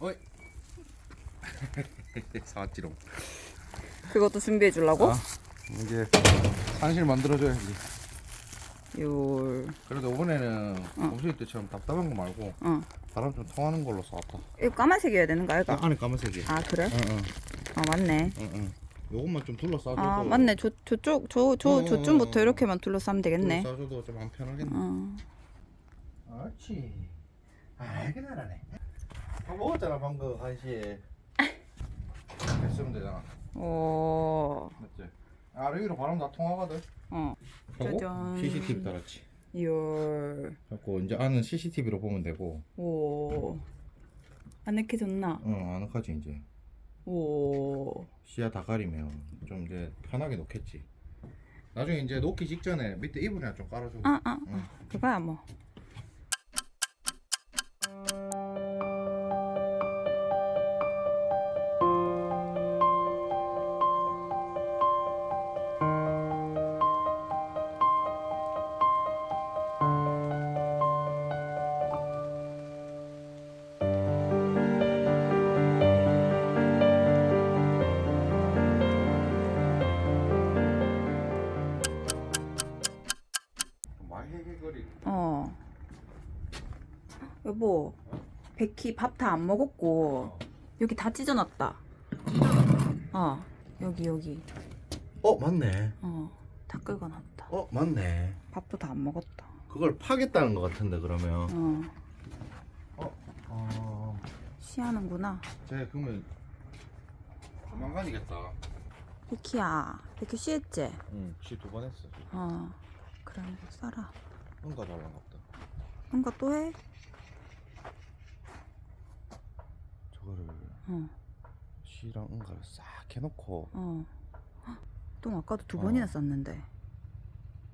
어이. 사왔지롱. 그것도 준비해 주려고? 아, 이제 산실 만들어줘야지. 요. 그래도 이번에는 봄실 때처럼 답답한 거 말고 어. 바람 좀 통하는 걸로 쏘았다. 이거 까만색이어야 되는 거 알까? 아, 안에 까만색이. 아 그래? 응, 응, 아 맞네. 응, 응. 요것만 좀 둘러싸줘도. 아 맞네. 저 저쪽 저 저 어, 어, 저쯤부터 어. 이렇게만 둘러싸면 되겠네. 둘러싸줘도 좀안 편하겠네. 어. 그렇지. 아, 이게 나라네. 밥 먹었잖아 방금 한 시에. 했으면 되잖아. 오. 맞지? 아래 위로 바람 다 통하거든. 어. 하고 짜잔. CCTV 달았지. 열. 갖고 이제 안은 CCTV로 보면 되고. 오. 아늑해졌나? 응, 아늑하지 이제. 오. 시야 다 가리면 좀 이제 편하게 놓겠지. 나중에 이제 놓기 직전에 밑에 이불이나 좀 깔아줘. 아, 아, 응. 그거야 뭐. 다 안 먹었고 여기 다 찢어놨다. 어, 여기 여기. 어 맞네. 어, 다 긁어놨다. 어 맞네. 밥도 다 안 먹었다. 그걸 파겠다는 것 같은데 그러면. 어, 어. 쉬하는구나. 제 그러면 조만간이겠다. 백희야, 백희 쉬했지? 응. 시두 번 했어. 어, 이거 써라. 뭔가 달란 것다. 뭔가 또 해? 저거를 어, 시랑 응가를 싹 해놓고 어. 헉, 똥 아까도 두 어. 번이나 쌌는데.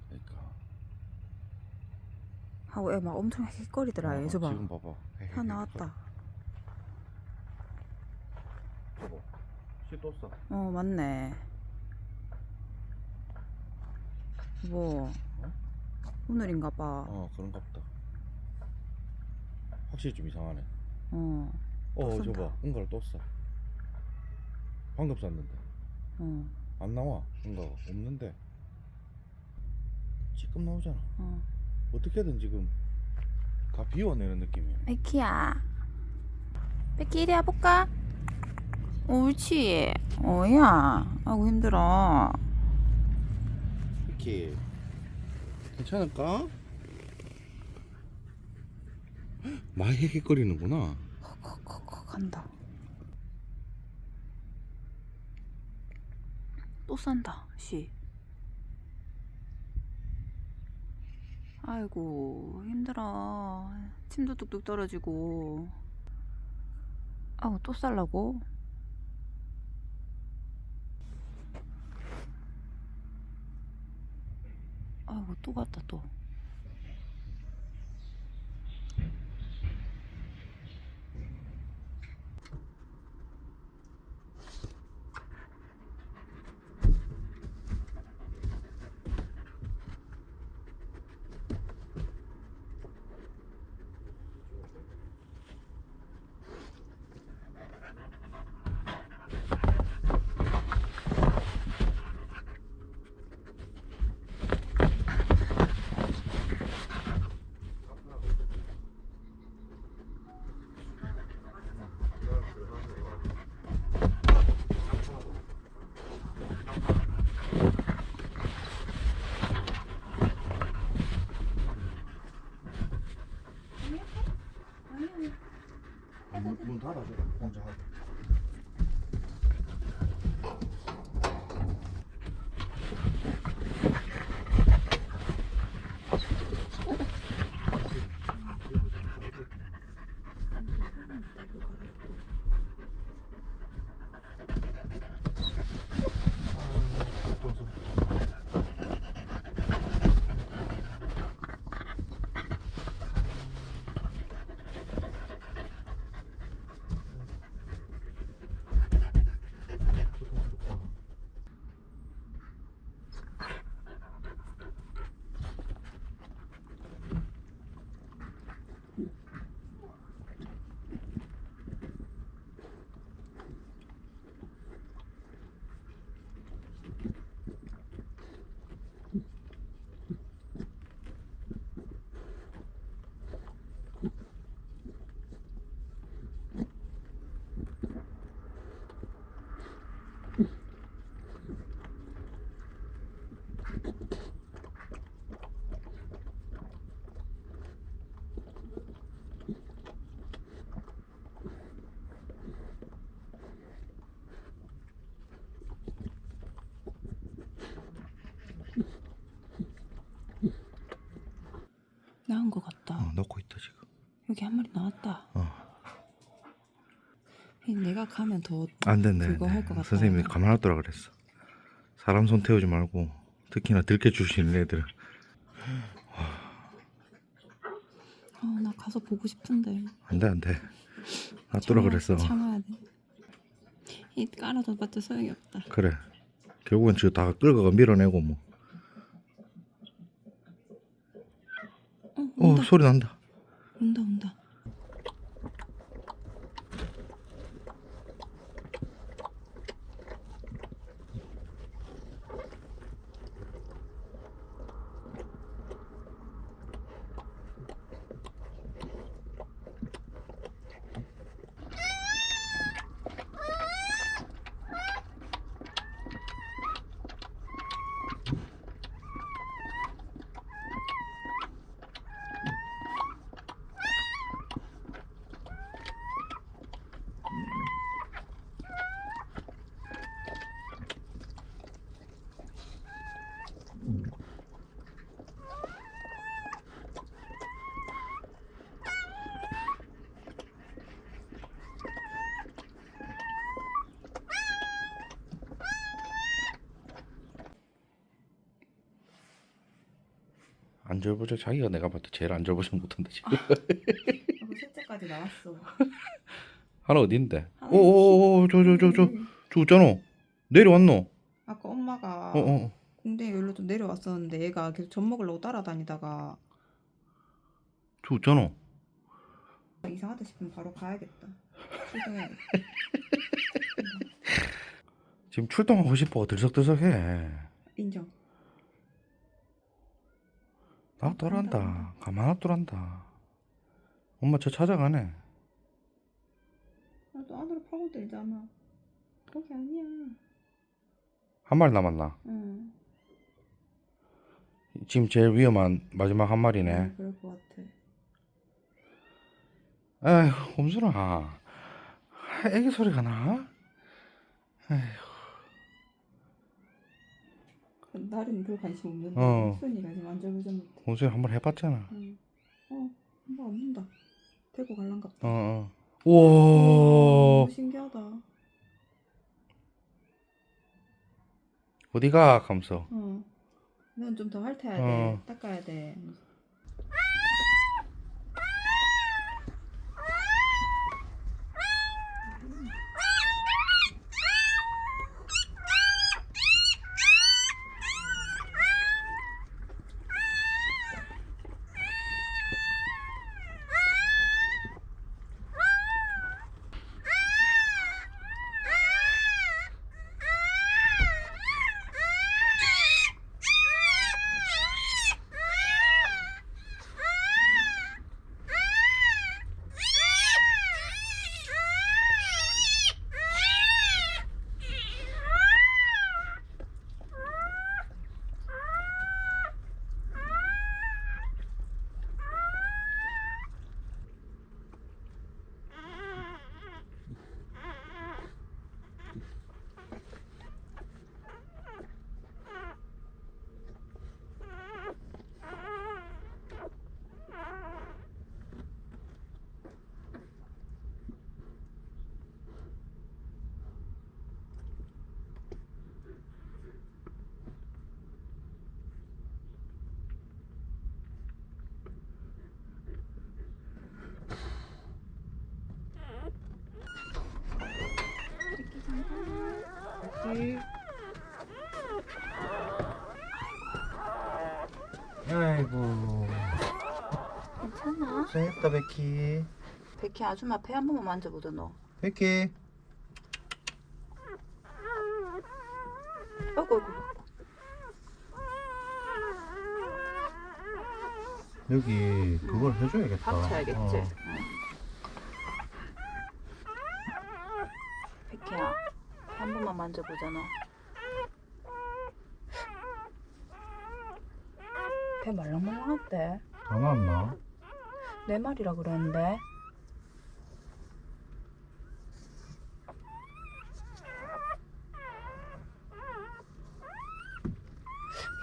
그러니까. 하고 애 막 엄청 헥거리더라. 어, 얘 봐. 지금 봐봐. 다 나왔다. 저거. 시또 써. 어 맞네. 뭐 오늘인가 봐. 어 그런가 보다. 확실히 좀 이상하네. 어, 또 어. 저봐 응가를 또 써. 방금 쌌는데 어, 안 나와 응가가 없는데 지금 나오잖아. 어. 어떻게든 지금 다 비워내는 느낌이야. 베키야. 베키 이리 와볼까? 옳지. 어야. 아이고 힘들어. 이렇게 괜찮을까? 많이 헥헥거리는구나. 간다. 또 싼다. 씨. 아이고 힘들어. 침도 뚝뚝 떨어지고. 아우 또 쌀라고? 아이고 또 갔다 또. 여기 한 마리 나왔다. 어. 이 내가 가면 더 안 된대. 그거 할 것 같다. 선생님이 가만 놔두라 그랬어. 사람 손 태우지 말고 특히나 들켜 주시는 애들. 어, 나 가서 보고 싶은데. 안돼 안돼. 참아- 그랬어. 참아야 돼. 이 깔아줘봤자 소용이 없다. 그래. 결국엔 지금 다 끌어가 밀어내고 뭐. 어, 어 온다. 소리 난다. 온다 온다. 안절부절 자기가 내가 봐도 제일 안절부절 못한다 지금. 하고 셋째까지 나왔어. 하나 어딘데? 하나 오오오 저 저 저 저 저 있잖아. 내려왔노. 아까 엄마가 어어. 공대 여기로 좀 내려왔었는데 얘가 계속 젖 먹으려고 따라다니다가 저 있잖아. 이상하다 싶으면 바로 가야겠다. 출동해야겠다. 지금 출동하고 싶어 들썩들썩해. 인정. 나 떠란다. 가만 놔두란다. 엄마 저 찾아가네. 아, 너 안으로 파고들잖아. 거기 아니야. 한 마리 남았나? 응. 지금 제일 위험한 마지막 한 마리네. 응, 그럴 것 같아. 에휴, 홈순아. 애기 소리가 나? 나는 별 관심 없는데 어. 수연이가 지금 안절부절 못해. 홈순이 한번 해봤잖아. 응. 어, 엄마 안 문다. 데리고 갈란갑다. 어, 어. 우와. 너무 신기하다. 어디가? 하면서. 어. 넌좀더 핥아야 돼. 어. 닦아야 돼. 아이고. 괜찮아? 고생했다, 베키. 백희 아줌마 배 한 번만 만져보자 너. 베키. 아이고 아이고. 여기 그걸 해줘야겠다. 밥 쳐야겠지. 어. 응. 백희야 한 번 만 만져보자 너. 배 말랑말랑한데 다 나왔나? 네 마리라 그랬는데.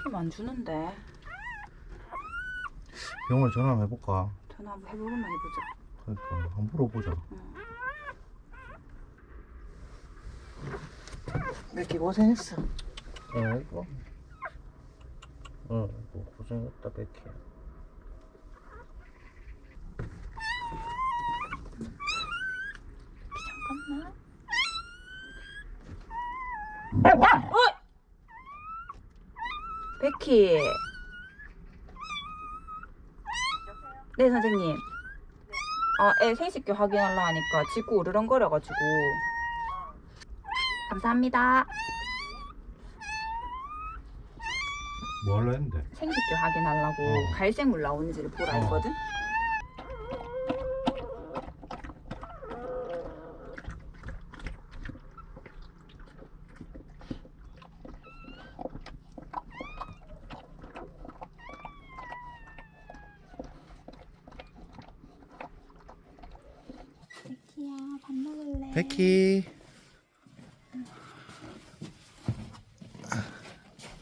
힘 안 주는데. 병원에 전화 한번 해볼까? 전화 한번 해보고만 해보자. 그러니까 한번 물어보자. 응. 이렇게 고생했어. 아이고. 어, 뭐 고생했다 백희. 잠깐만. 어? 베키. 네 선생님. 아, 애 생식교 확인하려 하니까 짓고 으르렁거려가지고. 감사합니다. 뭐 하려 했는데? 생식교 확인하려고 어. 갈색 물 나오는지를 보라 어. 했거든. 베키야 밥 먹을래? 백희.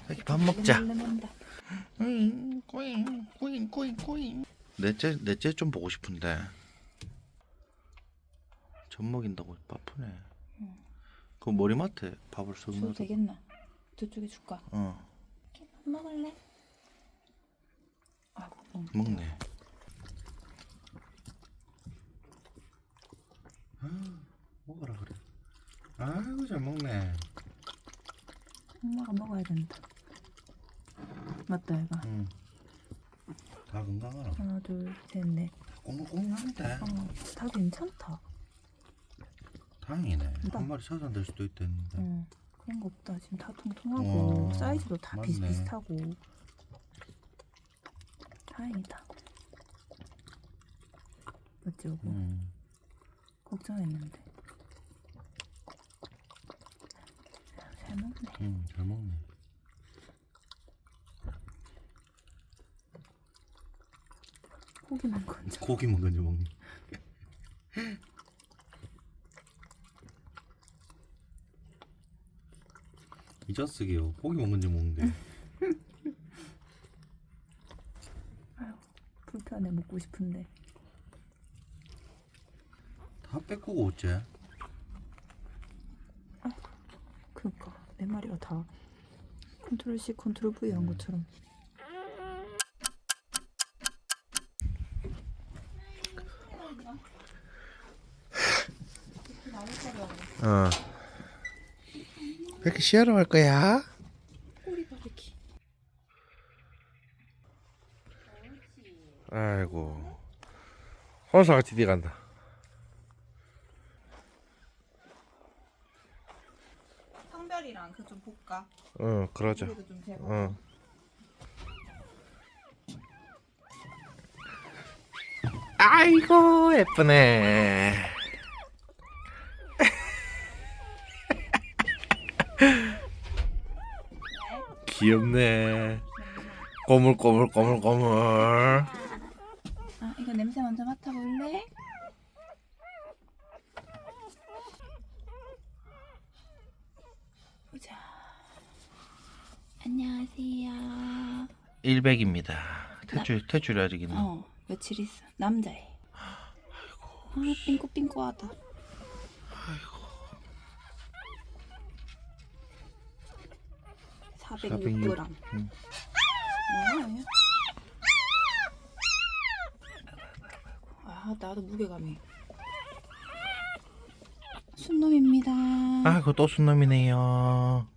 백희 밥 먹자. 응, 꼬잉, 꼬잉, 꼬잉, 꼬잉. 넷째, 넷째 좀 보고 싶은데. 젖 먹인다고 바쁘네. 응. 그 머리맡에 밥을 넣어. 되겠나? 저쪽에 줄까? 어, 밥 먹을래? 아이고 먹 먹네. 아, 먹어라 그래. 아이고 잘 먹네. 엄마가 먹어야 된다. 맞다 얘가. 응. 다 건강하나? 하나 둘 셋 넷 꼬물꼬물한데. 어, 다 괜찮다. 다행이네. 나- 한 마리 될 수도 있겠는데. 어, 그런 거 없다. 지금 다 통통하고 어, 사이즈도 다 맞네. 비슷비슷하고 다행이다. 맞지 오고 응. 걱정했는데 잘 먹네. 응, 잘 먹네. 고기만 건져. 고기만 건져 먹네. 이 자식이요. 고기만 건져 먹는데. 아유 불편해 먹고 싶은데. 다 뺏고 어째? 그니까 내 마리가 다 컨트롤 C 컨트롤 V 한 것처럼. 어. 이렇게 시하러 갈 거야? 꼬리 바르기. 아이고. 혼사가 디디 간다. 성별이랑 그 좀 볼까? 어, 그러자. 좀. 어. 아이고 예쁘네. 귀엽네. 꼬물꼬물 꼬물꼬물. 아 이거 냄새 먼저 맡아볼래? 보자. 안녕하세요. 100입니다. 퇴출 퇴출이 아직 있나? 어 며칠 있어 남자애. 아이고. 아 삥꼬삥꼬하다. 아이고. 406g. 응. 어, 아 나도 무게감이. 순놈입니다. 아이고 또 순놈이네요.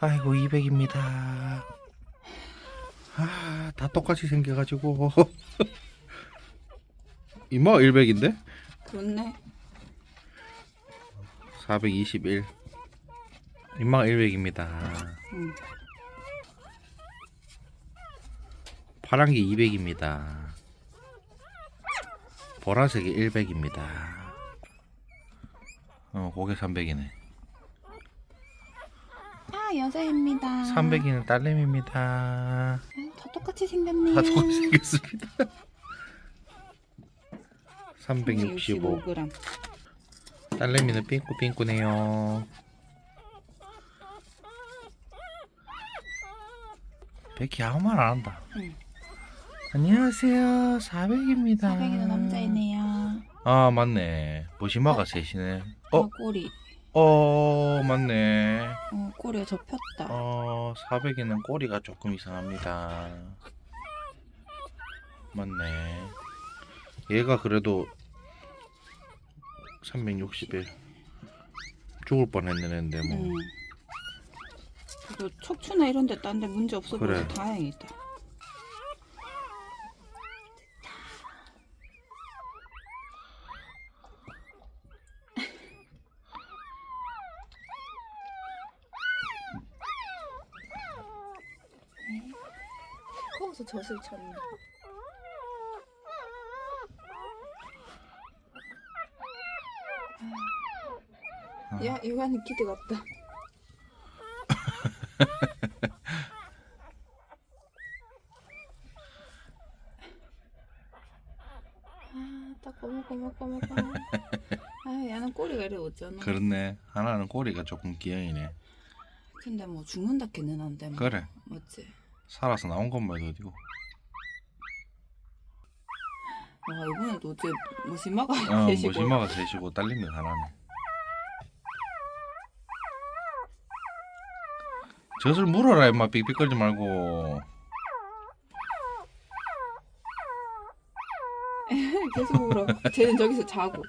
아이고 200입니다. 아, 다 똑같이 생겨가지고. 이마 100인데? 그렇네. 421. 이마가 100입니다. 응. 파란 게 200입니다. 보라색이 100입니다. 어, 고개 300이네. 아 여자입니다. 300이는 딸내미입니다. 아, 다 똑같이 생겼네. 다 똑같이 생겼습니다. 365. 365g. 딸내미는 삥꾸삥꾸네요. 베키 아무 말 안 한다. 응. 안녕하세요. 400입니다. 사백이도 남자이네요. 아, 맞네. 보시마가 셋이네. 어, 아, 꼬리. 어, 맞네. 어, 꼬리가 접혔다. 어, 400에는 꼬리가 조금 이상합니다. 맞네. 얘가 그래도 360에 죽을 뻔했는데 뭐. 음. 그래도 척추나 이런 데 딴 데 문제 없어 그래. 보여서 다행이다. 커서 젖을 쳤네. 야, 이거는 기대 같다. 아, 딱 꼬마. 아, 얘는 꼬리가 이래 없잖아. 그렇네. 하나는 꼬리가 조금 기형이네. 근데 뭐 죽는다 캐는 한데 뭐. 그래. 맞지? 살아서 나온 것만 해도 어디고. 와, 이번에 도 어째 무심마가 어, 계시고. 모시마가 셋이고 딸님이 하나네. 젖을 물어라 임마 삑삑거리지 말고. 계속 울어. 쟤는 저기서 자고.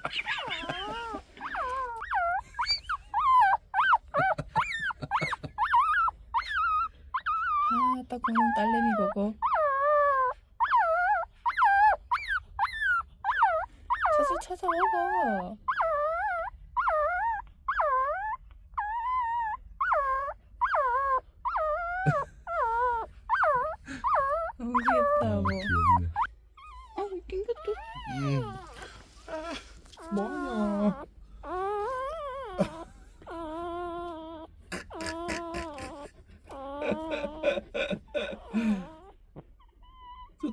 아, 딱 보면 딸내미 보고. 젖을 찾아오고. 너무 귀엽다, 뭐. 귀엽네. 아, 웃긴 것도. 음. 뭐냐?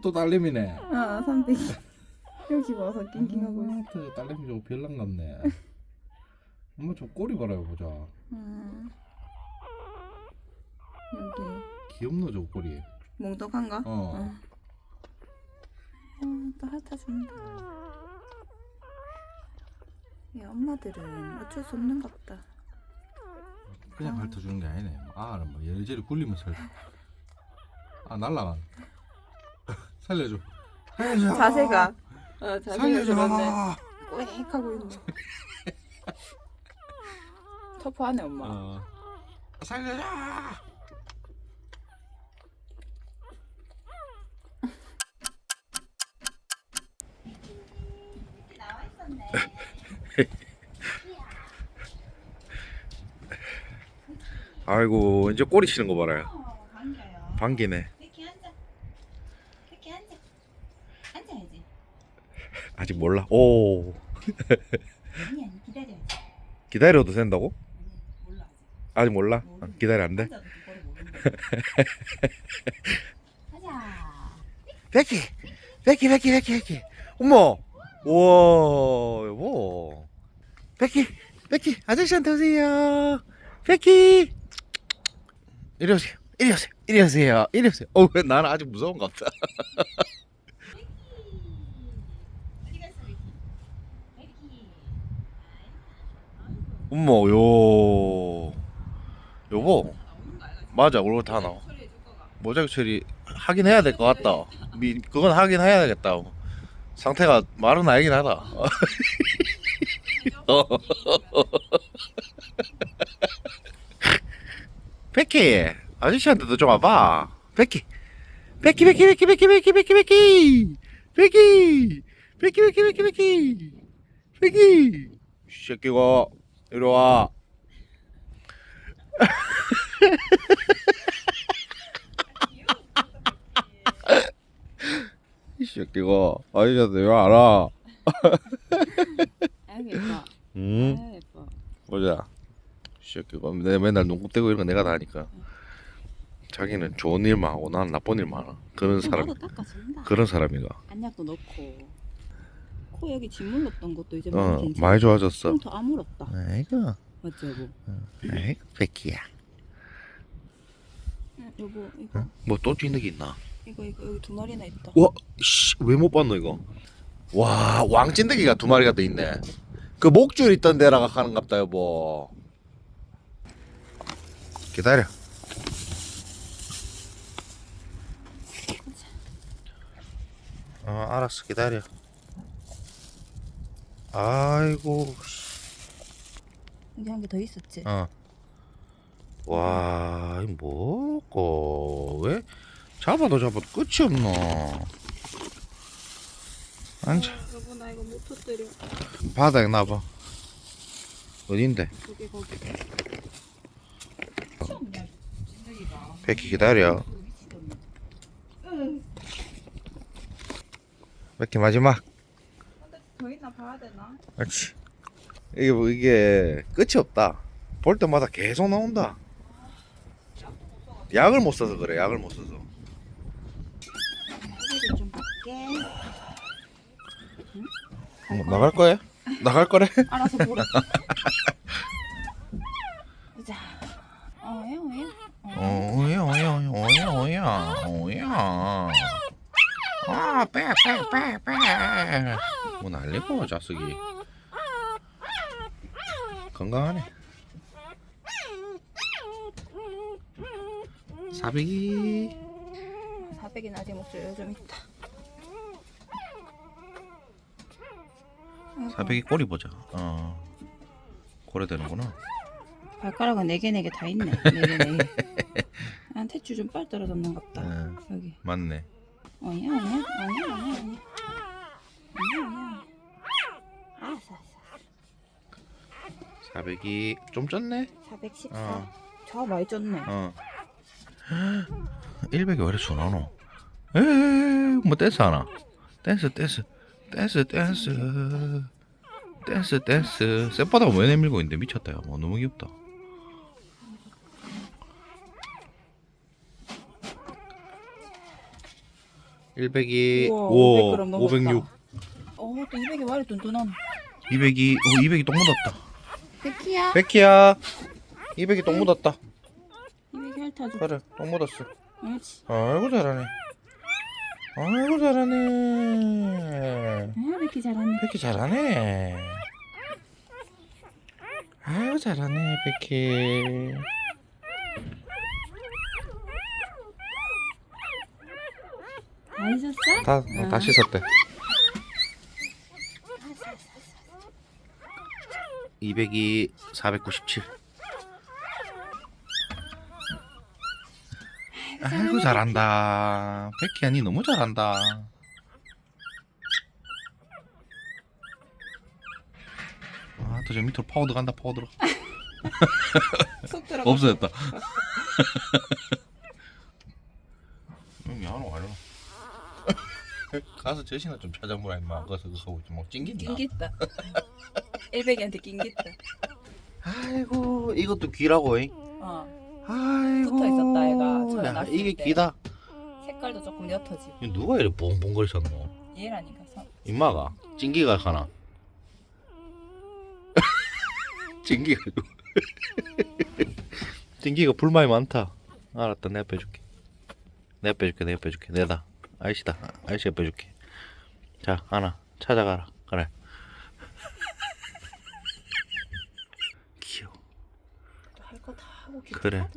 또 딸내미네. 아, 삼백이. 여기 와서 낑낑하고 있어. 아, 또 딸내미 저거 별난 같네. 엄마 저 꼬리 봐라요 보자. 음. 여기 귀엽노 저 꼬리. 몽떡한가? 어. 어, 또 핥아준다. 이 엄마들은 어쩔 수 없는 것 같다. 그냥 핥아주는 게 아니네. 아는 뭐 여리저리 굴리면서 핥아. 아 날라간. 살려줘. 살려줘. 자세가. 어, 자세가 살려줘. 그런데 꽥 하고 있네. 터프하네 엄마. 어. 살려줘. 아이고 이제 꼬리 치는 거 봐라요. 어, 반겨요. 반기네. 이렇게 앉아. 이렇게 앉아. 앉아야지. 아직 몰라. 오 아니 아니 기다려야지. 기다려도 된다고? 몰라 아직. 몰라. 어, 기다려 안 돼. 앉아도 그거를 모르는데. 가자. 베키, 베키, 베키, 베키, 베키. 어머, 우와, 여보. 베키, 베키, 아저씨한테 오세요. 베키. 이리 오세요. 이리 오세요. 이리 오세요. 이리 오세요. 어, 왜 나는 아직 갔어 미키? 미키. 어머, 요. 거 알지? 맞아, 얼굴 다 나와. 모자이크 처리 하긴 해야 될 것 같다. 미, 그건 하긴 해야 되겠다. 상태가 말은 알긴 하다. 어. 베키 아저씨한테도 좀 와봐. 베키 베키 베키 베키 베키 베키 베키 베키 베키 베키 베키 베키 베키 이 새끼가 이리 와. 이 새끼가 아저씨한테 왜 알아 아이고 예뻐. 응 아이고 예뻐. 보자. 이 새끼가 내 맨날 눈곱 떼고 이런 거 내가 다 하니까 자기는 좋은 일만 하고 나는 나쁜 일만 하나 그런 사람 나도 닦아준다. 그런 사람이가 안약도 넣고. 코 여기 진 물렀던 것도 이제 어 많이 괜찮아. 많이 좋아졌어 좀더 아물었다. 아이고 맞지 여보? 아이고 응, 여보 이거 뭐 또 찌는 게 있나 이거 이거 여기 두 마리나 있다. 와, 씨, 왜 못 봤노 이거? 와, 왕찐대기가 두 마리가 더 있네. 그 목줄 있던 데라가 가는갑다 여보. 기다려. 어, 알았어, 기다려. 아이고, 여기 한 개 더 있었지. 어. 와, 이 뭐고? 왜 잡아도 잡아도 끝이 없노? 앉아. 여보 나 이거 못 터뜨려. 바닥에 놔봐. 어딘데? 거기 거기. 백기 기다려. 백기 마지막. 더 있나 봐야 되나? 그렇지. 이게 뭐 이게 끝이 없다. 볼 때마다 계속 나온다. 약을 못 써서 그래. 약을 못 써서. 소리를 좀 볼게. 뭐, 나갈 거야? 나갈 거래? 알아서 보라. 자, 어여 어여. 오야 오야 오야 오야 오야 아빼빼빼빼 뭐 날리고 자식이 건강하네 사백이 아직 목소리가 좀 있다. 사비기 꼬리 보자 어 고래 되는구나 발가락은 네개네개다 있네. 네개네 개. 한 대추 좀 빨리 떨어졌는 것 같다. 응. 여기. 맞네 어냐 어냐 어냐 어냐. 어냐 어냐. 알았어 알았어. 사비기 좀 쪘네 414. 어. 저 많이 쪘네. 어 100이 왜 이렇게 순하노 에이 뭐 댄스 하나 댄스 댄스 댄스 댄스 댄스 댄스 쌔바닥 왜 내밀고 있는데 미쳤다 야뭐 너무 귀엽다 (100이) 우와, 우와 500g 넘었다. 506 어, 또 200이 말이 뚠뚠한. 200이 어 200이 똥 묻었다 백희야. 백희야 200이 똥 묻었다 200이 핥아줘. 그래 똥 묻었어 옳지. 아이고 잘하네 아이고 잘하네 아, 백희 잘하네. 백희 잘하네. 아유 잘하네 백희. 다 잊었어? 다, 다 씻었대. 202, 497. 아이고 잘한다. 아니 너무 잘한다. 아, 또 저 밑으로 파우더 간다 파우더로. 속 들어가. 없어졌다. 여기 안와 와요. 가서 젖이나 좀 찾아보라 임마. 가서 그거 하고 있지 뭐 찡긴다. 낑겼다. 100이한테 낑겼다. 아이고 이것도 귀라고. 잉? 어. 아이고. 붙어 있었다, 얘가. 처음에 야, 났을 이게 때. 귀다. 색깔도 조금 옅어지. 이거 누가 이래 뽕뽕거리셨노? 얘라니까. 서. 임마가 찡기가 가나? 찡기가 찡기가 불만이 많다. 알았다 내가 빼줄게. 내가 빼줄게 내가 빼줄게 내다. 아이씨다. 아이씨가 빼줄게. 자 하나 찾아가라. 그래. 귀여워. 할 거 다 하고. 그래.